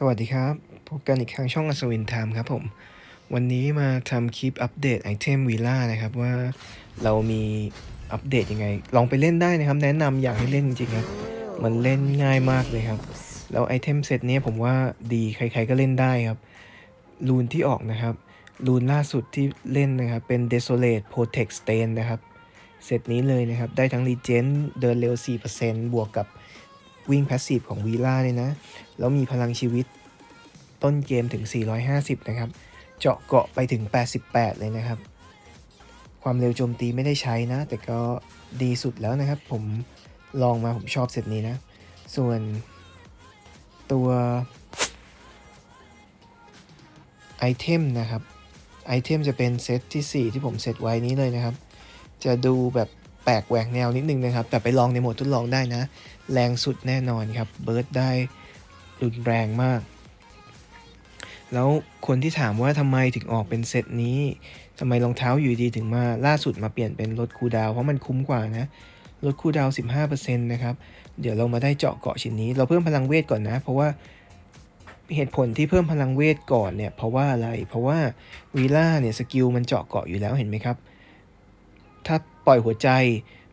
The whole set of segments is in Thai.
สวัสดีครับ พบกันอีกครั้งช่องอัศวินไทม์ครับผม วันนี้มาทำคลิปอัปเดตไอเทมวีล่านะครับ ว่าเรามีอัปเดตยังไง ลองไปเล่นได้นะครับ แนะนำอยากให้เล่นจริงๆครับ มันเล่นง่ายมากเลยครับ แล้วไอเทมเซตนี้ผมว่าดีใครๆก็เล่นได้ครับ รูนที่ออกนะครับ รูนล่าสุดที่เล่นนะครับ เป็น Desolate Protect Stain นะครับ เซตนี้เลยนะครับ ได้ทั้ง Regen เดินเร็ว 4%บวกกับ วิ่งแพสซีฟของวีล่าเนี่ยนะ แล้วมีพลังชีวิตต้นเกมถึง 450 นะครับ เจาะเกาะไปถึง 88 เลยนะครับ ความเร็วโจมตีไม่ได้ใช้นะ แต่ก็ดีสุดแล้วนะครับ ผมลองมาผมชอบเซตนี้นะ ส่วนตัวไอเทมนะครับไอเทมจะเป็นเซตที่ 4 ที่ผมเซตไว้นี้เลยนะครับ จะดูแบบ แปลกแหวกแนวนิดนึงนะครับ แต่ไปลองในโหมดทดลองได้นะ แรงสุดแน่นอนครับ เบิร์ดได้รุนแรงมาก แล้วคนที่ถามว่าทำไมถึงออกเป็นเซตนี้ทำไมรองเท้าอยู่ดีถึงมาล่าสุดมาเปลี่ยนเป็นลดคูดาว เพราะมันคุ้มกว่านะลดคูดาวน์15%นะครับ เดี๋ยวเรามาได้เจาะเกาะชิ้นนี้ เราเพิ่มพลังเวทก่อนนะ เพราะว่าเหตุผลที่เพิ่มพลังเวทก่อนเนี่ย เพราะว่าอะไร เพราะว่าวีล่าเนี่ยสกิลมันเจาะเกาะอยู่แล้วเห็นไหมครับ ถ้า ปล่อยหัวใจ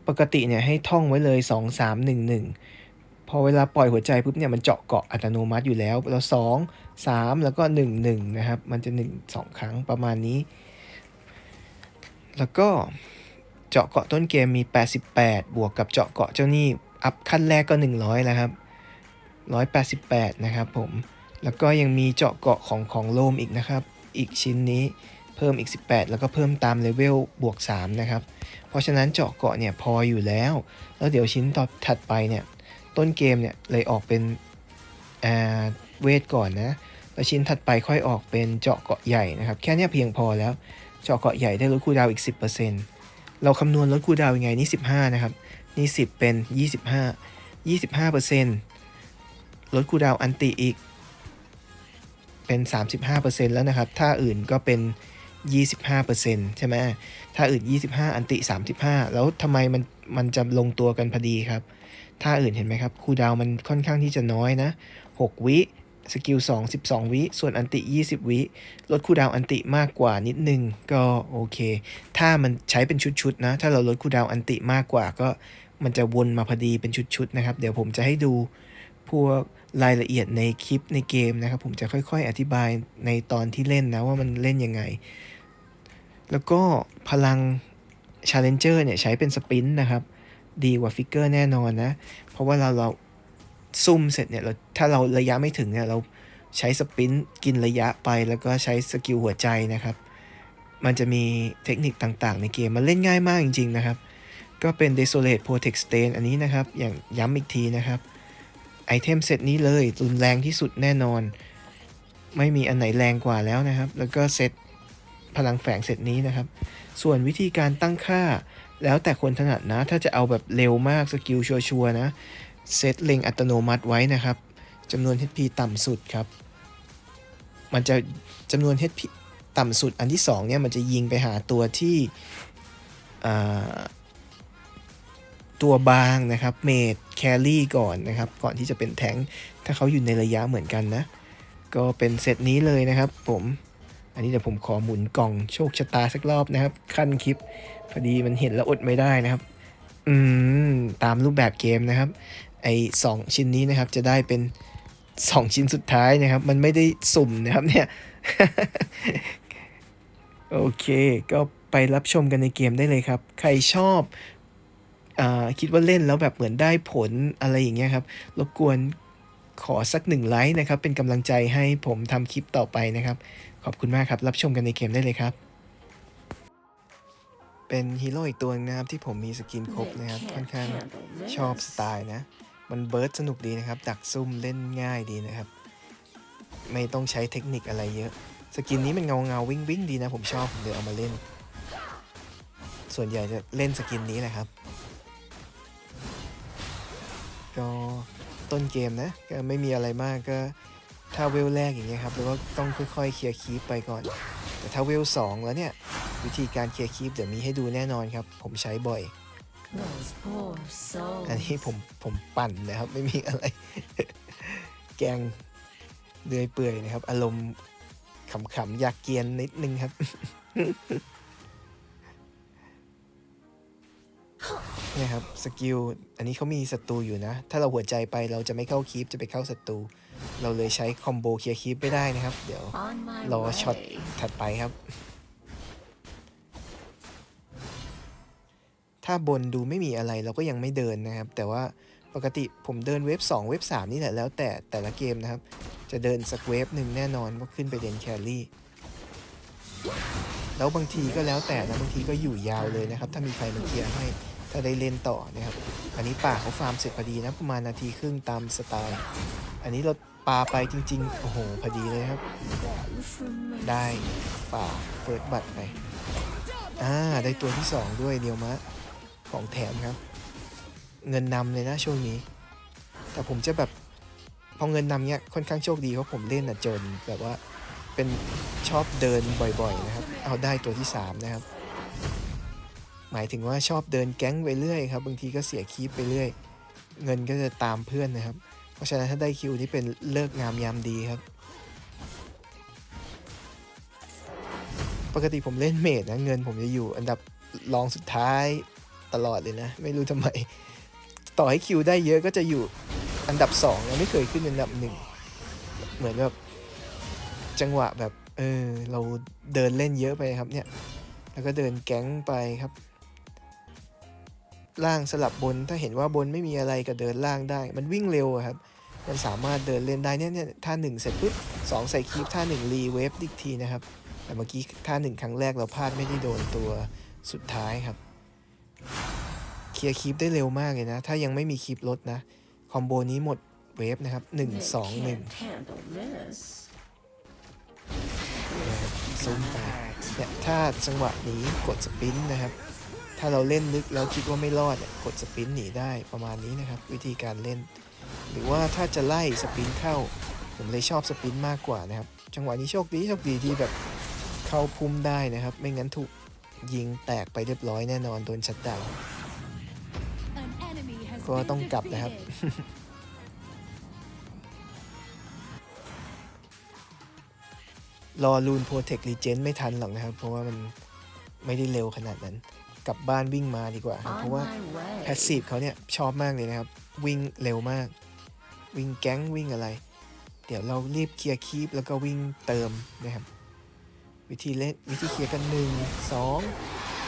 ปกติเนี่ยให้ท่องไว้เลย 2 3 1 1 พอเวลาปล่อยหัวใจปุ๊บเนี่ยมันเจาะเกาะอัตโนมัติอยู่แล้วแล้ว2 3 แล้วก็ 1 1 นะครับ มันจะ 1 2 ครั้งประมาณนี้ แล้วก็เจาะเกาะต้นเกมมี 88 บวกกับเจาะเกาะเจ้านี่อัพขั้นแรกก็ 100 แล้วครับ 188 นะครับผม แล้วก็ยังมีเจาะเกาะของของโลมอีกนะครับ อีกชิ้นนี้ เพิ่มอีก 18 แล้วก็เพิ่มตามเลเวลบวก 3 นะครับ เพราะฉะนั้นเจาะเกาะเนี่ยพออยู่แล้ว แล้วเดี๋ยวชิ้นต่อถัดไปเนี่ยต้นเกมเนี่ยเลยออกเป็นเวทก่อนนะ แล้วชิ้นถัดไปค่อยออกเป็นเจาะเกาะใหญ่นะครับ แค่เนี้ยเพียงพอแล้ว เจาะเกาะใหญ่ได้ลดคูดาวอีก 10%เราคำนวณลดคูดาวยังไงนี่ 15 นะครับ นี่ 10 เป็น 25 25%ลดคูดาวอันติอีกเป็น 35%แล้วนะครับ ถ้าอื่นก็เป็น 25%ใช่ไหมถ้าอื่น 25 อันติ 35 แล้วทำไมมันมันจะลงตัวกันพอดีครับ ถ้าอื่นเห็นไหมครับคูดาวมันค่อนข้างที่จะน้อยนะ 6 วิสกิล2 12 วิ ส่วนอันติ 20 วิ ลดคูดาวอันติมากกว่านิดนึง ก็โอเค ถ้ามันใช้เป็นชุดๆนะ ถ้าเราลดคูดาวอันติมากกว่าก็มันจะวนมาพอดีเป็นชุดๆนะครับ เดี๋ยวผมจะให้ดูพวกรายละเอียดในคลิปในเกมนะครับ ผมจะค่อยๆ อธิบายในตอนที่เล่นนะว่ามันเล่นยังไง แล้วก็พลัง Challenger เนี่ยใช้เป็นสปรินต์นะครับ ดีกว่าฟิกเกอร์แน่นอนนะ เพราะว่าเราเราซุ่มเสร็จเนี่ยเราถ้าเราระยะไม่ถึงเนี่ยเราใช้สปรินต์กินระยะไปแล้วก็ใช้สกิลหัวใจนะครับ มันจะมีเทคนิคต่างๆ ในเกม มันเล่นง่ายมากจริง ๆ นะครับ ก็เป็น Desolate Protect Stain อันนี้นะครับ อย่างย้ำอีกทีนะครับ ไอเทมเซตนี้เลยรุนแรงที่สุดแน่นอน ไม่มีอันไหนแรงกว่าแล้วนะครับ แล้วก็เซต พลังแฝงเซตนี้นะครับ ส่วนวิธีการตั้งค่า แล้วแต่คนถนัดนะ ถ้าจะเอาแบบเร็วมากสกิลชัวร์นะ เซตเล็งอัตโนมัติไว้นะครับจำนวน HP ต่ำสุดครับ มันจะจำนวน HP ต่ำสุดอันที่2เนี่ยมันจะยิงไปหาตัวที่ตัวบางนะครับเมดแครี่ก่อนนะครับ ก่อนที่จะเป็นแทงถ้าเขาอยู่ในระยะเหมือนกันนะ ก็เป็นเซตนี้เลยนะครับผม อันนี้เดี๋ยวผมขอหมุนกล่องโชคชะตาสักรอบนะครับ ขั้นคลิป พอดีมันเห็นแล้วอดไม่ได้นะครับ อืม ตามรูปแบบเกมนะครับ ไอ้สองชิ้นนี้นะครับ จะได้เป็น2ชิ้นสุดท้ายนะครับ มันไม่ได้สุ่มนะครับเนี่ย โอเค ก็ไปรับชมกันในเกมได้เลยครับ ใครชอบอคิดว่าเล่นแล้วแบบเหมือนได้ผลอะไรอย่างเงี้ยครับ รบกวน ขอสักหนึ่งไลค์นะครับ เป็นกำลังใจให้ผมทำคลิปต่อไปนะครับ ขอบคุณมากครับ รับชมกันในเกมได้เลยครับ เป็นฮีโร่อีกตัวนึงนะครับ ที่ผมมีสกินครบนะครับ ค่อนข้างชอบสไตล์นะ มันเบิร์ดสนุกดีนะครับ ดักซุ่มเล่นง่ายดีนะครับ ไม่ต้องใช้เทคนิคอะไรเยอะ สกินนี้มันเงาเงาวิ่งวิ่งๆดีนะ ผมชอบผมเลยเอามาเล่น ส่วนใหญ่จะเล่นสกินนี้แหละครับ ก็ ต้นเกมนะก็ไม่มีอะไรมากก็ถ้าเวลแรกอย่างเงี้ยครับแล้วก็ต้องค่อยๆเคลียร์คีปไปก่อน แต่ถ้าเวลสองแล้วเนี่ย วิธีการเคลียร์คีปเดี๋ยวมีให้ดูแน่นอนครับ ผมใช้บ่อย อันนี้ผมผมปั่นนะครับ ไม่มีอะไร แกงเดือยเปื่อยนะครับ อารมณ์ขำๆอยากเกียนนิดนึงครับ เนี่ยครับสกิลอันนี้เขามีศัตรูอยู่นะ ถ้าเราหัวใจไปเราจะไม่เข้าคีปจะไปเข้าศัตรูเราเลยใช้คอมโบเคลียร์คีปไม่ได้นะครับ เดี๋ยว On my รอช็อต way. ถัดไปครับ ถ้าบนดูไม่มีอะไรเราก็ยังไม่เดินนะครับ แต่ว่าปกติผมเดินเวฟ2เวฟ3นี่แหละแล้วแต่แต่ละเกมนะครับ จะเดินสักเวฟหนึ่งแน่นอนว่าขึ้นไปเดนแครี่แล้วบางทีก็แล้วแต่นะบางทีก็อยู่ยาวเลยนะครับ ถ้ามีใครมาเคลียร์ให้ ถ้าได้เล่นต่อนะครับ อันนี้ป่าเขาฟาร์มเสร็จพอดีนะประมาณนาทีครึ่งตามสไตล์ อันนี้เราปาไปจริง ๆ โอ้โห พอดีเลยครับ ได้ป่าเฟิร์สบัตรไป อ่า ได้ตัวที่ 2 ด้วยเดียวมะ ของแถมครับ เงินนำเลยนะช่วงนี้ แต่ผมจะแบบ พอเงินนำเนี้ยค่อนข้างโชคดีเพราะผมเล่นอะจนแบบว่าเป็นชอบเดินบ่อยๆนะครับ เอาได้ตัวที่ 3 นะครับ หมายถึงว่าชอบเดินแก๊งไปเรื่อยครับบางทีก็เสียคีปไปเรื่อย เงินก็จะตามเพื่อนนะครับ เพราะฉะนั้นถ้าได้คิวนี่เป็นเลิกงามยามดีครับ ปกติผมเล่นเมดนะเงินผมจะอยู่อันดับรองสุดท้ายตลอดเลยนะ ไม่รู้ทำไม ต่อให้คิวได้เยอะก็จะอยู่อันดับสองยังไม่เคยขึ้นอันดับหนึ่งเหมือนแบบจังหวะแบบเออเราเดินเล่นเยอะไปครับเนี่ย แล้วก็เดินแก๊งไปครับ ล่างสลับบน ถ้าเห็นว่าบนไม่มีอะไรก็เดินล่างได้ มันวิ่งเร็วอะครับ มันสามารถเดินเล่นได้เนี่ยเนี่ยท่าหนึ่งเสร็จปุ๊บสองใส่คีปท่าหนึ่งรีเวฟอีกทีนะครับ แต่เมื่อกี้ท่าหนึ่งครั้งแรกเราพลาดไม่ได้โดนตัวสุดท้ายครับ เคลียร์คีปได้เร็วมากเลยนะ ถ้ายังไม่มีคีปลดนะ คอมโบนี้หมดเวฟนะครับ1 They 2 1 can't handle this. นะครับซูมไปเนี่ยถ้าจังหวะนี้กดสปินนะครับ ถ้าเราเล่นลึกแล้วคิดว่าไม่รอดกดสปินหนีได้ประมาณนี้นะครับ วิธีการเล่น หรือว่าถ้าจะไล่สปินเข้า ผมเลยชอบสปินมากกว่านะครับ จังหวะนี้โชคดีโชคดีที่แบบเข้าพุ่มได้นะครับ ไม่งั้นถูกยิงแตกไปเรียบร้อยแน่นอนโดนชัดดาวก็ต้องกลับนะครับ รอลูนโปรเทครีเจนไม่ทันหรอกนะครับ เพราะว่ามันไม่ได้เร็วขนาดนั้น กลับบ้านวิ่งมาดีกว่าครับเพ On ราะว่า my way. แพสซีฟเขาเนี่ยชอบมากเลยนะครับ วิ่งเร็วมาก วิ่งแก๊งวิ่งอะไร เดี๋ยวเรารีบเคลียร์คีปแล้วก็วิ่งเติมนะครับ วิธีเล่นวิธีเคลียร์กันหนึ่งสอง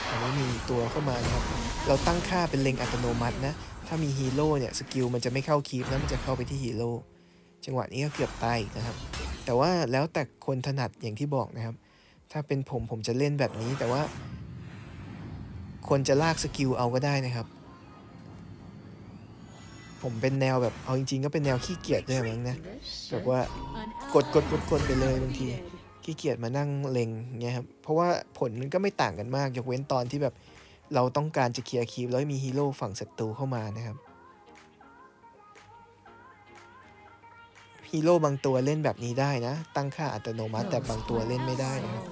อันนี้มีตัวเข้ามานะครับ เราตั้งค่าเป็นเล็งอัตโนมัตินะ ถ้ามีฮีโร่เนี่ยสกิลมันจะไม่เข้าคีปนะมันจะเข้าไปที่ฮีโร่จังหวะนี้ก็เกือบตายอีกนะครับ แต่ว่าแล้วแต่คนถนัดอย่างที่บอกนะครับ ถ้าเป็นผมผมจะเล่นแบบนี้แต่ว่า คนจะลากสกิลเอาก็ได้นะครับ ผมเป็นแนวแบบเอาจริงๆ ก็เป็นแนวขี้เกียจด้วยมั้งนะแบบว่ากดกดกดกดไปเลยบางทีขี้เกียจมานั่งเล็งเงี้ยครับเพราะว่าผลมันก็ไม่ต่างกันมากยกเว้นตอนที่แบบเราต้องการจะเคลียร์คีปแล้วมีฮีโร่ฝั่งศัตรูเข้ามานะครับฮีโร่บางตัวเล่นแบบนี้ได้นะ ตั้งค่าอัตโนมัติแต่บางตัวเล่นไม่ได้นะครับ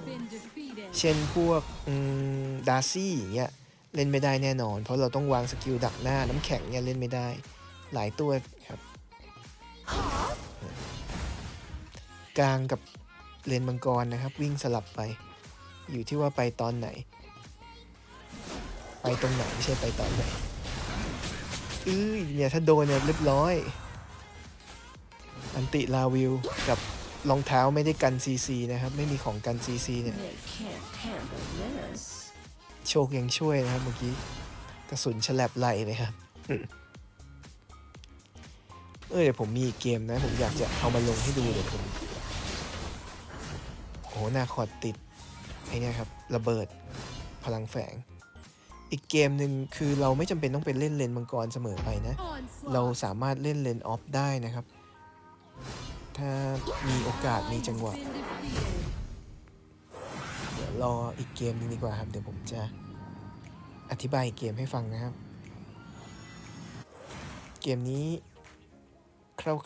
เช่นพวกดาร์ซี่อย่างเงี้ย เล่นไม่ได้แน่นอน เพราะเราต้องวางสกิลดักหน้าน้ำแข็งเนี่ยเล่นไม่ได้ หลายตัวครับ กลางกับเลนมังกรนะครับ วิ่งสลับไป อยู่ที่ว่าไปตอนไหน ไปตรงไหนไม่ใช่ไปตอนไหนอื้อเนี่ยถ้าโดนเนี่ยเรียบร้อย อันติลาวิวกับรองเท้าไม่ได้กันซีซีนะครับ ไม่มีของกันซีซีเนี่ย โชคยังช่วยนะครับเมื่อกี้กระสุนฉลับไหลเลยครับเออเดี๋ยวผมมีอีกเกมนะ ผมอยากจะเอามาลงให้ดูเดี๋ยวผมโอ้โหหนาคอร์ดติดไอ้เนี่ยครับ ระเบิดพลังแฝง อีกเกมหนึ่งคือเราไม่จำเป็นต้องเป็นเล่นเลนมังกรเสมอไปนะ Onslaught. เราสามารถเล่นเลนออฟได้นะครับ ถ้ามีโอกาสมีจังหวะ รออีกเกมหนึงดีกว่าครับ เดี๋ยวผมจะอธิบายอีกเกมให้ฟังนะครับ เกมนี้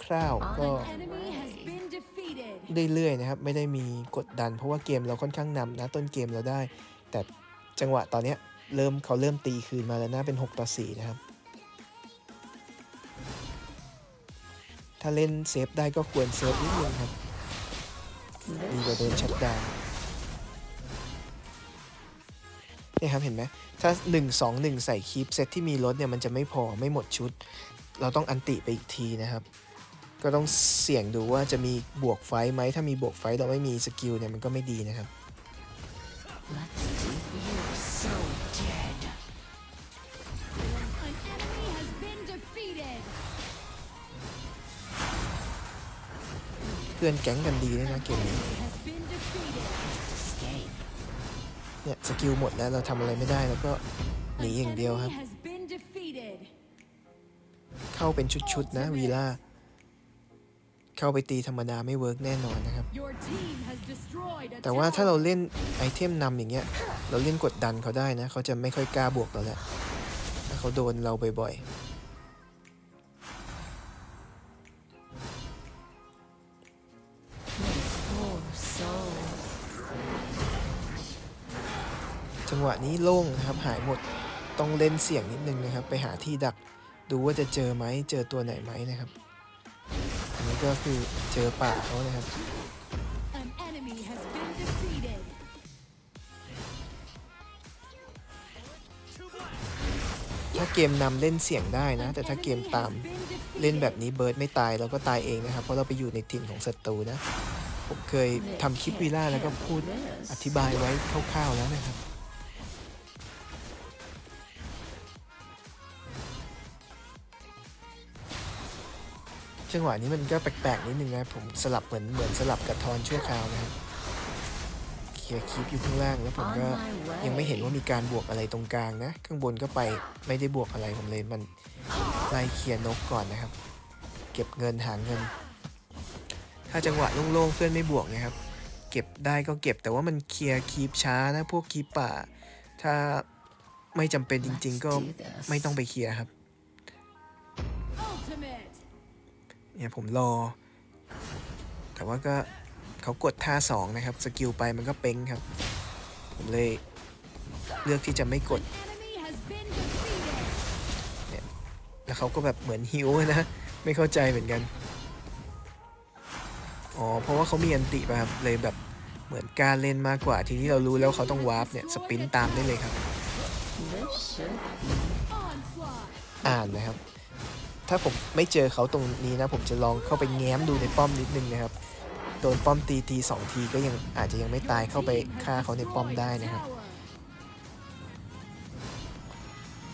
คร่าวๆก็ An enemy has been defeated. เรื่อยๆนะครับ ไม่ได้มีกดดัน เพราะว่าเกมเราค่อนข้างนำนะต้นเกมเราได้ แต่จังหวะตอนเนี้ยเริ่มเขาเริ่มตีคืนมาแล้วนะเป็น 6 ต่อ 4 นะครับ ถ้าเล่นเซฟได้ก็ควรเซฟนิดนึงครับดีกว่าโดนชัดดาวน์ เนี่ยครับเห็นไหมถ้า 1 2 1 ใส่คีปเซตที่มีรถเนี่ยมันจะไม่พอไม่หมดชุด เราต้องอันติไปอีกทีนะครับ ก็ต้องเสี่ยงดูว่าจะมีบวกไฟไหมถ้ามีบวกไฟเราไม่มีสกิลเนี่ยมันก็ไม่ดีนะครับเพื่อนแก๊งกันดีด้วยนะเกมนี้ เนี่ยสกิลหมดแล้วเราทำอะไรไม่ได้แล้วก็หนี An อย่างเดียวครับ enemy has been defeated. เข้าเป็นชุดๆนะวีล่าเข้าไปตีธรรมดาไม่เวิร์กแน่นอนนะครับ Your team has destroyed a แต่ว่าถ้าเรา tower. เล่นไอเทมนำอย่างเงี้ย เราเล่นกดดันเขาได้นะ เขาจะไม่ค่อยกล้าบวกเราแล้วถ้าเขาโดนเราบ่อย Poor จังหวะนี้โล่งนะครับหายหมดต้องเล่นเสี่ยงนิดนึงนะครับ ไปหาที่ดักดูว่าจะเจอไหมเจอตัวไหนไหมนะครับ อันนี้ก็คือเจอป่าเขานะครับ An enemy has been defeated. ถ้าเกมนำเล่นเสี่ยงได้นะ แต่ถ้าเกมตาม Enemy has been defeated. เล่นแบบนี้เบิร์ดไม่ตายเราก็ตายเองนะครับ เพราะเราไปอยู่ในถิ่นของศัตรูนะ ผมเคยทำคลิปวีล่าแล้วก็พูดอธิบายไว้คร่าวๆแล้วนะครับ จังหวะนี้มันก็แปลกๆนิดนึงนะผมสลับเหมือนเหมือนสลับกับทอนชั่วคราวนะครับเคลียร์คลิปอยู่ข้างล่างแล้วผมก็ยังไม่เห็นว่ามีการบวกอะไรตรงกลางนะ ข้างบนก็ไปไม่ได้บวกอะไรผมเลยมันไล่เคลียร์นกก่อนนะครับ เก็บเงินหาเงิน ถ้าจังหวะโล่งๆเพื่อนไม่บวกนะครับ เก็บได้ก็เก็บแต่ว่ามันเคลียร์คีปช้านะพวกคีปป่า ถ้าไม่จำเป็นจริง ๆ ก็ไม่ต้องไปเคลียร์ครับ Ultimate. เนี่ยผมรอ แต่ว่าก็เขากดท่าสองนะครับ สกิลไปมันก็เป้งครับ ผมเลยเลือกที่จะไม่กด Enemy has been defeated. แล้วเขาก็แบบเหมือนหิวนะ ไม่เข้าใจเหมือนกัน อ๋อ เพราะว่าเขามีอันติป่ะครับ เลยแบบเหมือนการเล่นมากกว่าทีนี้เรารู้แล้วเขาต้องวาร์ปเนี่ย สปินตามได้เลยครับ อ่านนะครับ ถ้าผมไม่เจอเขาตรงนี้นะ ผมจะลองเข้าไปแง้มดูในป้อมนิดนึงนะครับ โดนป้อมตีทีสองทีก็ยังอาจจะยังไม่ตายเข้าไปฆ่าเขาในป้อมได้นะครับ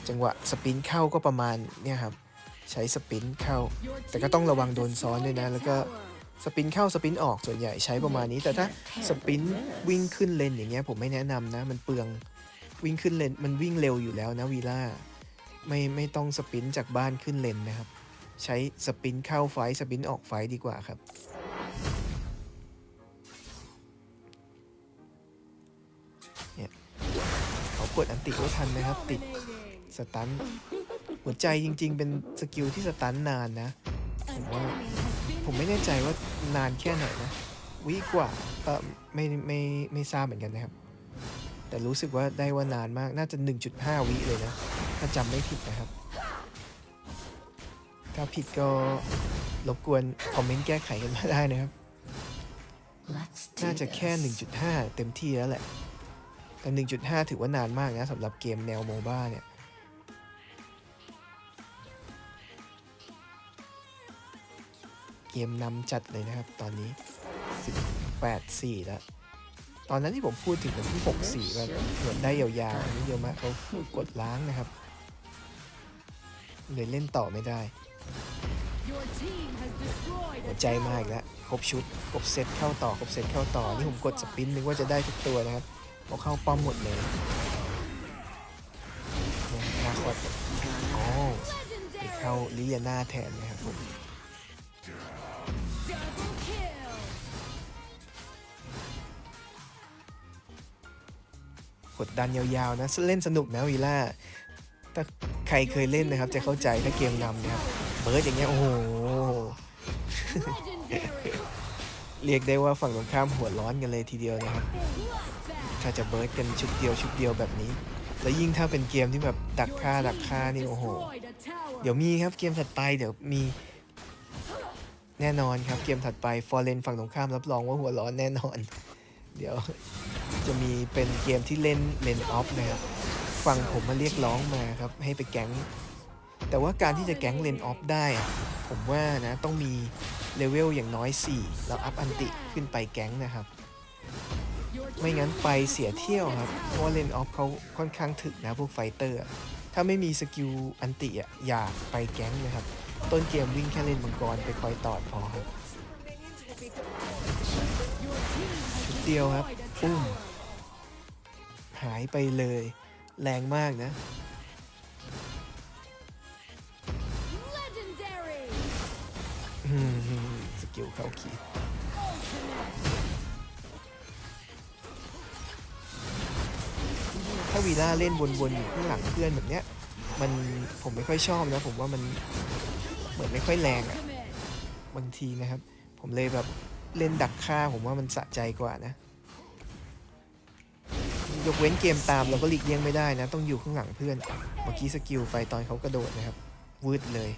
จังหวะสปินเข้าก็ประมาณเนี่ยครับใช้สปินเข้า แต่ก็ต้องระวังโดนซ้อนด้วยนะ แล้วก็สปินเข้าสปินออกส่วนใหญ่ใช้ประมาณนี้ แต่ถ้าสปินวิ่งขึ้นเลนอย่างเงี้ยผมไม่แนะนำนะ มันเปลืองวิ่งขึ้นเลนมันวิ่งเร็วอยู่แล้วนะวีล่า ไม่ไม่ต้องสปินจากบ้านขึ้นเลนนะครับ ใช้สปินเข้าไฟสปินออกไฟดีกว่าครับ เนี่ยเขากดอันติไม่ทันนะครับ ติดสตันหัวใจจริง ๆ เป็นสกิลที่สตันนานนะ An Wow. enemy has been ผมไม่แน่ใจว่านานแค่ไหนนะวิกว่าเออไม่ไม่ไม่ทราบเหมือนกันนะครับ แต่รู้สึกว่าได้ว่านานมากน่าจะ 1.5 วิเลยนะ ถ้าจำไม่ผิดนะครับ ถ้าผิดก็รบกวนคอมเมนต์แก้ไขกันมาได้นะครับ Let's do น่าจะแค่ this. 1.5 เต็มที่แล้วแหละ แต่ 1.5 ถือว่านานมากนะสำหรับเกมแนวโมบ้าเนี่ยเกมนำจัดเลยนะครับตอนนี้ 18 4 แล้ว ตอนนั้นที่ผมพูดถึงมันที่ 6 4ว่าเหมือนได้ยาวๆอันนี้เดียวมากเขากดล้างนะครับ เลยเล่นต่อไม่ได้ Your team has destroyed หั a วใจมาอีก tower. แล้วครบชุด ครบเซตเข้าต่อ ครบเซตเข้าต่อ นี่ผมกดสปินนึกว่าจะได้ทุกตัวนะครับพอเข้าป้อมหมดเลยเนี่ยนาคอสอ๋อไป Legendary. เข้าลิเลียนาแทนนะครับผม Double kill. กดดันยาวๆนะ เล่นสนุกนะวีล่า ถ้าใครเคยเล่นนะครับ จะเข้าใจถ้าเกมนำนะครับเบิร์ดอย่างเงี้ยโอ้โหเรียกได้ว่าฝั่งตรงข้ามหัวร้อนกันเลยทีเดียวนะครับ ถ้าจะเบิร์ดกันชุดเดียวชุดเดียวแบบนี้ แล้วยิ่งถ้าเป็นเกมที่แบบดักฆ่าดักฆ่านี่โอ้โห เดี๋ยวมีครับเกมถัดไปเดี๋ยวมี แน่นอนครับเกมถัดไปฟอร์เรนฝั่งตรงข้ามรับรองว่าหัวร้อนแน่นอน เดี๋ยวจะมีเป็นเกมที่เล่นเลนออฟนะครับ ฝั่งผมมาเรียกร้องมาครับให้ไปแก๊ง แต่ว่าการที่จะแก๊งเลนออฟได้ ผมว่านะต้องมีเลเวลอย่างน้อย 4 แล้วอัพอันติขึ้นไปแก๊งนะครับ ไม่งั้นไปเสียเที่ยวครับ เพราะเลนออฟเขาค่อนข้างถึกนะพวกไฟเตอร์ ถ้าไม่มีสกิลอันติอะอย่าไปแก๊งนะครับ ต้นเกมวิ่งแค่เล่นมังกรไปคอยตอดพอครับชุดเดียวครับปุ้มหายไปเลย แรงมากนะ Legendary. อืมสกิลเข้าขีดถ้าวีล่าเล่นวนๆอยู่ข้างหลังเพื่อนแบบเนี้ย มันผมไม่ค่อยชอบนะ ผมว่ามันเหมือนไม่ค่อยแรงอะ Ultimate. บางทีนะครับ ผมเลยแบบเล่นดักฆ่าผมว่ามันสะใจกว่านะ ยกเว้นเกมตามเราก็หลีกเลี่ยงไม่ได้นะ ต้องอยู่ข้างหลังเพื่อน เมื่อกี้สกิลไปตอนเขากระโดดนะครับวืดเลย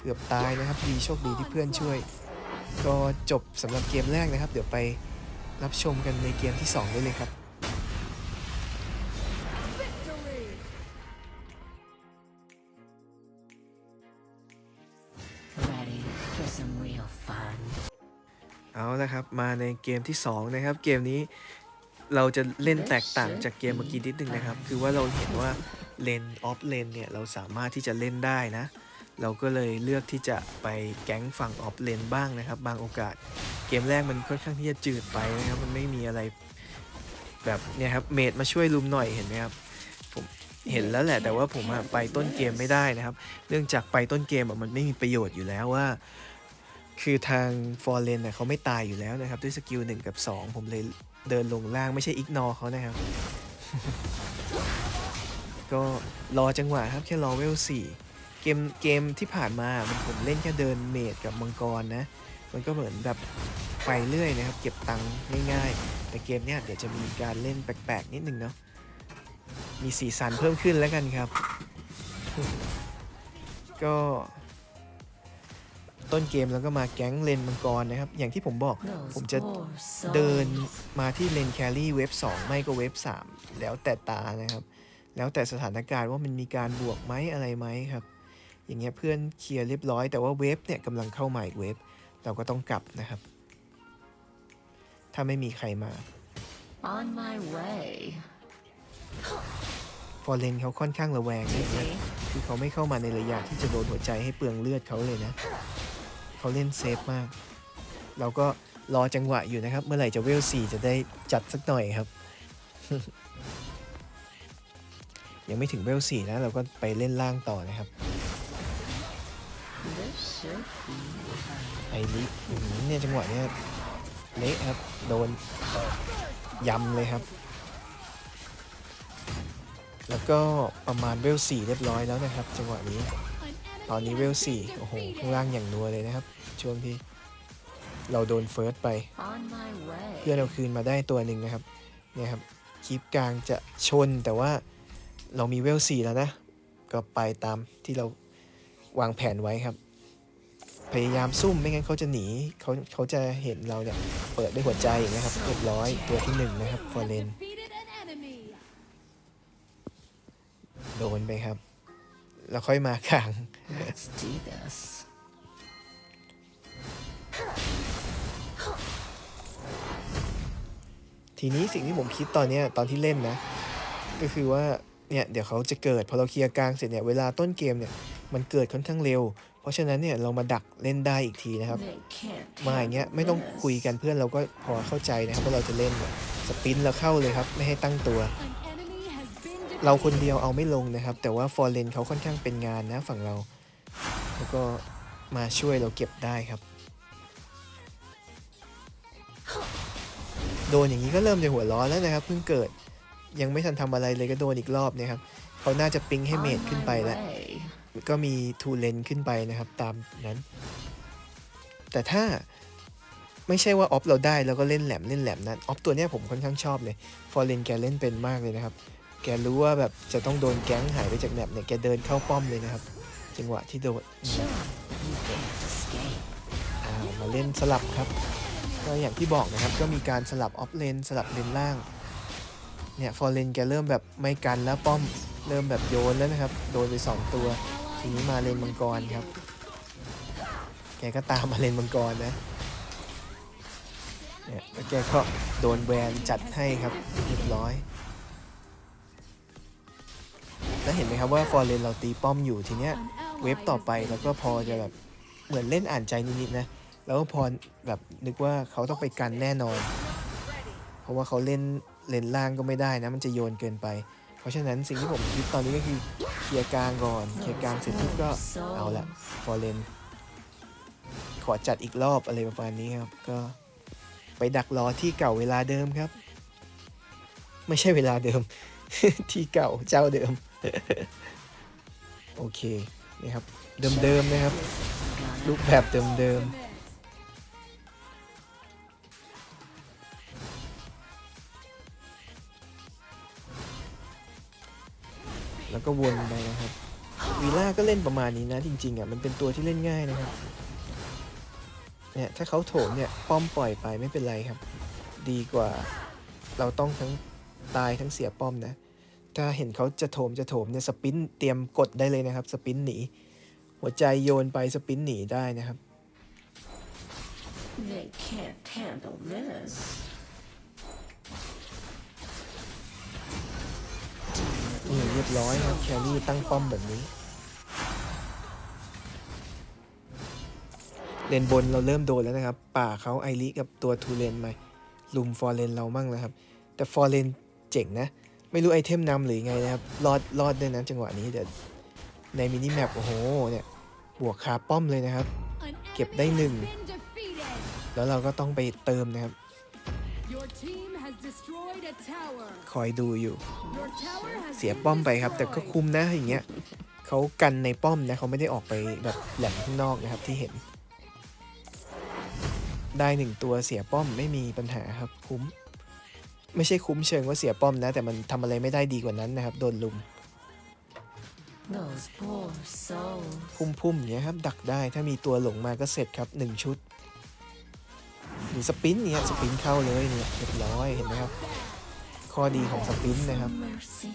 เกือบตายนะครับดีโชคดีที่เพื่อนช่วย ก็จบสำหรับเกมแรกนะครับ เดี๋ยวไปรับชมกันในเกมที่ 2 ได้เลยครับ Victory. Ready for some real fun. เอาละครับ มาในเกมที่ 2 นะครับ เกมนี้ เราจะเล่นแตกต่างจากเกมเมื่อกี้นิดนึงนะครับ คือว่าเราเห็นว่าเลนออฟเลนเนี่ยเราสามารถที่จะเล่นได้นะ เราก็เลยเลือกที่จะไปแก๊งฝั่งออฟเลนบ้างนะครับ บางโอกาสเกมแรกมันค่อนข้างที่จะจืดไปนะครับ มันไม่มีอะไรแบบเนี่ยครับเมดมาช่วยลุมหน่อยเห็นไหมครับผมเห็นแล้วแหละแต่ว่าผมอะไปต้นเกมไม่ได้นะครับ เนื่องจากไปต้นเกมอะมันไม่มีประโยชน์อยู่แล้วว่า คือทางฟอร์เรนเนี่ยเขาไม่ตายอยู่แล้วนะครับ ด้วยสกิล1กับ 2 ผมเลย เดินลงล่างไม่ใช่อิกนอเขานะครับ ก็รอจังหวะครับแค่รอเวล4เกมเกมที่ผ่านมามันผมเล่นแค่เดินเมดกับมังกรนะ มันก็เหมือนแบบไปเรื่อยนะครับ เก็บตังค์ง่ายๆ แต่เกมเนี้ยเดี๋ยวจะมีการเล่นแปลกๆ นิดนึงเนาะมีสีสันเพิ่มขึ้นแล้วกันครับ ก็ ต้นเกมแล้วก็มาแก๊งเลนมังกรนะครับ อย่างที่ผมบอก Those ผมจะ poor เดิน souls. มาที่เลนแครี่เว็บ2ไม่ก็เว็บ3แล้วแต่ตานะครับ แล้วแต่สถานการณ์ว่ามันมีการบวกไหมอะไรไหมครับ อย่างเงี้ยเพื่อนเคลียร์เรียบร้อยแต่ว่าเว็บเนี่ยกำลังเข้ามาอีกเว็บเราก็ต้องกลับนะครับ ถ้าไม่มีใครมา On my way. ฟอร์เรนเขาค่อนข้างระแวงนะ Busy. คือเขาไม่เข้ามาในระยะที่จะโดนหัวใจให้เปลืองเลือดเขาเลยนะ เขาเล่นเซฟมาก เราก็รอจังหวะอยู่นะครับ เมื่อไหร่จะเวล4จะได้จัดสักหน่อยครับ ยังไม่ถึงเวล4นะ เราก็ไปเล่นล่างต่อนะครับไอริเนี่ยจังหวะเนี้ยเละครับ โดนยำเลยครับ แล้วก็ประมาณเวล4เรียบร้อยแล้วนะครับ จังหวะนี้ ตอนนี้ enemy เวล has been 4โอ้โห ข้าง defeated. ล่างอย่างนัวเลยนะครับ ช่วงที่เราโดนเฟิร์สไป On my way. เพื่อนเอาคืนมาได้ตัวหนึ่งนะครับ เนี่ยครับคลิปกลางจะชนแต่ว่าเรามีเวล4แล้วนะ ก็ไปตามที่เราวางแผนไว้ครับ พยายามซุ่มไม่งั้นเขาจะหนีเขาเขาจะเห็นเราเนี่ย เปิดด้วยหัวใจนะครับเรียบร้อยตัวที่หนึ่งนะครับฟอร์เรน Defeated an enemy. โดนไปครับ แล้วค่อยมาขัง Let's do this. ทีนี้สิ่งที่ผมคิดตอนเนี้ยตอนที่เล่นนะ ก็คือว่าเนี่ยเดี๋ยวเขาจะเกิดพอเราเคลียร์กลางเสร็จเนี่ยเวลาต้นเกมเนี่ยมันเกิดค่อนข้างเร็ว เพราะฉะนั้นเนี่ยเรามาดักเล่นได้อีกทีนะครับ They can't มาอย่างเงี้ย handle ไม่ต้อง this. คุยกันเพื่อนเราก็พอเข้าใจนะครับว่าเราจะเล่นเนี่ยสปรินต์เราเข้าเลยครับไม่ให้ตั้งตัว เราคนเดียวเอาไม่ลงนะครับ แต่ว่าฟอร์เรนเขาค่อนข้างเป็นงานนะฝั่งเราแล้วก็มาช่วยเราเก็บได้ครับ โดนอย่างนี้ก็เริ่มจะหัวร้อนแล้วนะครับ เพิ่งเกิดยังไม่ทันทำอะไรเลยก็โดนอีกรอบนะครับเขาน่าจะปิงให้เมดขึ้นไปแล้วก็มีทูเลนขึ้นไปนะครับ ตามนั้น แต่ถ้าไม่ใช่ว่าออฟเราได้แล้วก็เล่นแหลมเล่นแหลมนั้นออฟตัวเนี้ยผมค่อนข้างชอบเลยฟอร์เรนแกเล่นเป็นมากเลยนะครับ แกรู้ว่าแบบจะต้องโดนแก๊งหายไปจากแมปเนี่ย แกเดินเข้าป้อมเลยนะครับ จังหวะที่โดนอืมามาเล่นสลับครับ ก็อย่างที่บอกนะครับ ก็มีการสลับออฟเลน สลับเลนล่าง เนี่ยฟอร์เรนแกเริ่มแบบไม่กันแล้วป้อมเริ่มแบบโยนแล้วนะครับ โดนไป 2 ตัว ทีนี้มาเลนมังกรครับ แกก็ตามมาเลนมังกรนะเนี่ยแล้วแกก็โดนแวนจัดให้ครับเรียบร้อย เห็นไหมครับว่าฟอร์เรนเราตีป้อมอยู่ทีเนี้ยเว็บต่อไปแล้วก็พอจะแบบเหมือนเล่นอ่านใจนิดๆนะแล้วก็พอแบบนึกว่าเขาต้องไปกันแน่นอน เพราะว่าเขาเล่นเลนล่างก็ไม่ได้นะ มันจะโยนเกินไป เพราะฉะนั้นสิ่งที่ผมคิดตอนนี้ก็คือเคลียร์กลางก่อนเคลียร์กลางเสร็จปุ๊บก็เอาละฟอร์เรนขอจัดอีกรอบอะไรประมาณนี้ครับก็ไปดักรอที่เก่าเวลาเดิมครับ ไม่ใช่เวลาเดิม ที่เก่าเจ้าเดิม โอเคนี่ครับ เดิมๆนะครับ รูปแบบเดิมๆแล้วก็วนไปนะครับวีล่าก็เล่นประมาณนี้นะจริงๆอะมันเป็นตัวที่เล่นง่ายนะครับเนี่ยถ้าเขาโถมเนี่ยป้อมปล่อยไปไม่เป็นไรครับ ดีกว่าเราต้องทั้งตายทั้งเสียป้อมนะ ถ้าเห็นเขาจะโถมจะโถมเนี่ยสปินเตรียมกดได้เลยนะครับ สปินหนี หัวใจโยนไปสปินหนีได้นะครับ They can't handle this. นี่เรียบร้อยครับแครี่ตั้งป้อมแบบนี้เลนบนเราเริ่มโดนแล้วนะครับ ป่าเขาไอริกับตัวทูเลนมาลุมฟอร์เรนเรามั่งแล้วครับ แต่ฟอร์เรนเจ๋งนะ ไม่รู้ไอเทมนำหรือไงนะครับ รอดรอดด้วยนะจังหวะนี้เดี๋ยวในมินิแมปโอ้โหเนี่ยบวกคาป้อมเลยนะครับ เก็บได้หนึ่งแล้วเราก็ต้องไปเติมนะครับ คอยดูอยู่ เสียป้อมไปครับ แต่ก็คุมนะอย่างเงี้ยเขากันในป้อมนะเขาไม่ได้ออกไปแบบแหลมข้างนอกนะครับที่เห็น ได้หนึ่งตัวเสียป้อมไม่มีปัญหาครับคุ้ม ไม่ใช่คุ้มเชิงว่าเสียป้อมนะ แต่มันทำอะไรไม่ได้ดีกว่านั้นนะครับ โดนลุม Those poor souls. พุ่มพุ่มๆอย่างเงี้ยครับ ดักได้ถ้ามีตัวหลงมาก็เสร็จครับหนึ่งชุดหรือสปินเนี่ยสปินเข้าเลยเนี่ยเรียบร้อยเห็นไหมครับ ข้อดีของสปินนะครับ Mercy.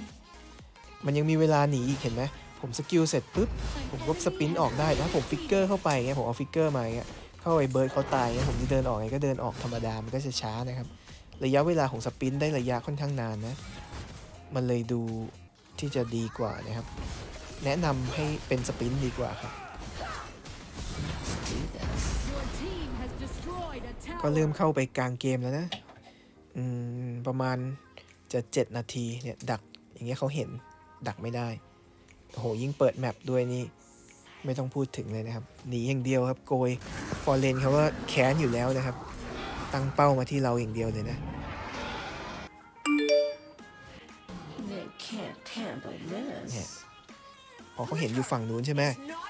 มันยังมีเวลาหนีอีกเห็นไหมผมสกิลเสร็จปุ๊บผมก็สปินออกได้ถ้าผมฟิกเกอร์เข้าไปเงี้ยผมเอาฟิกเกอร์มาเงี้ยเข้าไปเบิร์ดเขาตายเงี้ยผมจะเดินออกไงก็เดินออกธรรมดามันก็จะช้านะครับ ระยะเวลาของสปินได้ระยะค่อนข้างนานนะ มันเลยดูที่จะดีกว่านะครับ แนะนำให้เป็นสปินดีกว่าครับ ก็เริ่มเข้าไปกลางเกมแล้วนะ อืม ประมาณจะ 7 นาทีเนี่ยดักอย่างเงี้ยเขาเห็นดักไม่ได้ โอ้โห ยิ่งเปิดแมปด้วยนี่ ไม่ต้องพูดถึงเลยนะครับ หนีอย่างเดียวครับ โกย ฟอร์เรนเขาว่าแค้นอยู่แล้วนะครับ ตั้งเป้ามาที่เราอย่างเดียวเลยนะ They can't handle this. พอเขาเห็นอยู่ฝั่งนู้นใช่ไหม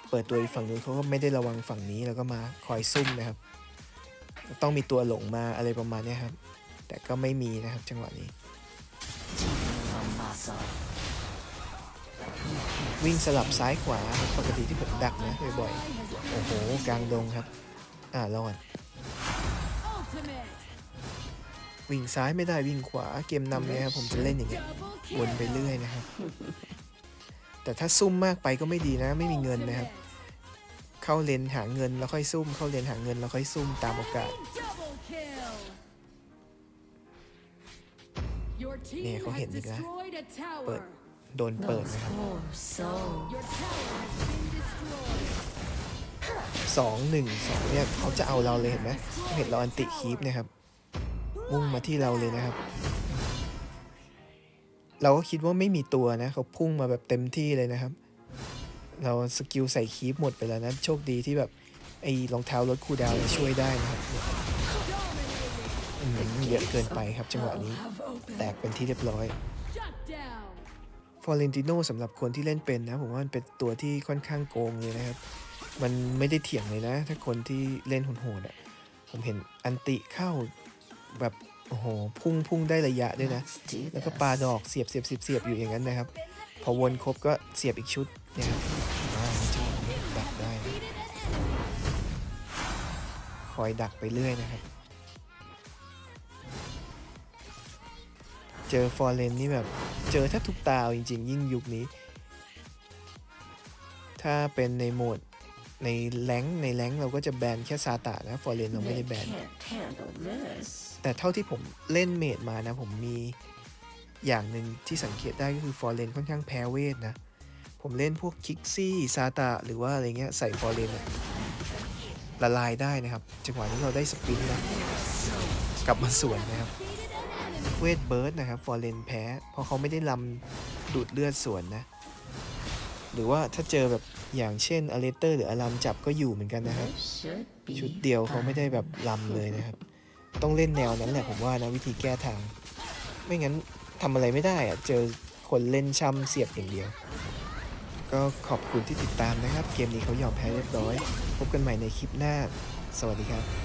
เปิดตัวอยู่ฝั่งนู้นเขาก็ไม่ได้ระวังฝั่งนี้แล้วก็มาคอยซุ่มนะครับ ต้องมีตัวหลงมาอะไรประมาณเนี้ยครับ แต่ก็ไม่มีนะครับจังหวะนี้ A muscle. วิ่งสลับซ้ายขวาครับปกติที่ผมดักนะบ่อยๆ โอ้โห กลางดงครับ อ่ารอด วิ่งซ้ายไม่ได้วิ่งขวาเกมนำเนี่ยครับผมจะเล่นอย่างเงี้ยวนไปเรื่อยนะครับ แต่ถ้าซุ่มมากไปก็ไม่ดีนะ ไม่มีเงินนะครับ เข้าเลนหาเงินแล้วค่อยซุ่ม เข้าเลนหาเงินแล้วค่อยซุ่มตามโอกาสเนี่ยเขาเห็นอีกแล้วเปิดโดนเปิดนะครับสองหนึ่งสองเนี่ยเขาจะเอาเราเลยเห็นไหมเห็นเราอันติคีปนะครับ มุ่งมาที่เราเลยนะครับ เราก็คิดว่าไม่มีตัวนะเขาพุ่งมาแบบเต็มที่เลยนะครับ เราสกิลใส่คีปหมดไปแล้วนะโชคดีที่แบบไอ้รองเท้าลดคูดาวช่วยได้นะครับเยอะเกินไปครับจังหวะนี้ แตกเป็นที่เรียบร้อยฟอร์เรนติโนสำหรับคนที่เล่นเป็นนะ ผมว่ามันเป็นตัวที่ค่อนข้างโกงเลยนะครับ มันไม่ได้เถียงเลยนะ ถ้าคนที่เล่นโหดๆอะผมเห็นอันติเข้า แบบโอ้โหพุ่งพุ่งได้ระยะด้วยนะ แล้วก็ปาดอกเสียบเสียบเสียบเสียบอยู่อย่างนั้นนะครับ พอวนครบก็เสียบอีกชุดเนี่ยครับอ่าจังดักได้คคอยดักไปเรื่อยนะครับ เจอฟอร์เรนนี่แบบเจอแทบทุกตาจริง ๆ ยิ่งยุคนี้ ถ้าเป็นในโหมด ในแรงในแรงเราก็จะแบนแค่ซาตานะฟอร์เรนเราไม่ได้แบน แต่เท่าที่ผมเล่นเมดมานะ ผมมีอย่างหนึ่งที่สังเกตได้ก็คือฟอร์เรนค่อนข้างแพ้เวทนะ ผมเล่นพวกคิกซี่ซาตาหรือว่าอะไรเงี้ยใส่ฟอร์เรนละลายได้นะครับ จังหวะนี้เราได้สปินนะกลับมาสวนนะครับ เวทเบิร์ดนะครับฟอร์เรนแพ้ เพราะเขาไม่ได้ลำดูดเลือดสวนนะ หรือว่าถ้าเจอแบบอย่างเช่นอเลเตอร์หรืออารัมจับก็อยู่เหมือนกันนะครับ ชุดเดียวเขาไม่ได้แบบลำเลยนะครับ ต้องเล่นแนวนั้นแหละผมว่านะวิธีแก้ทาง ไม่งั้นทำอะไรไม่ได้อะเจอคนเล่นช่ำเสียบอย่างเดียว ก็ขอบคุณที่ติดตามนะครับ เกมนี้เขายอมแพ้เรียบร้อย พบกันใหม่ในคลิปหน้า สวัสดีครับ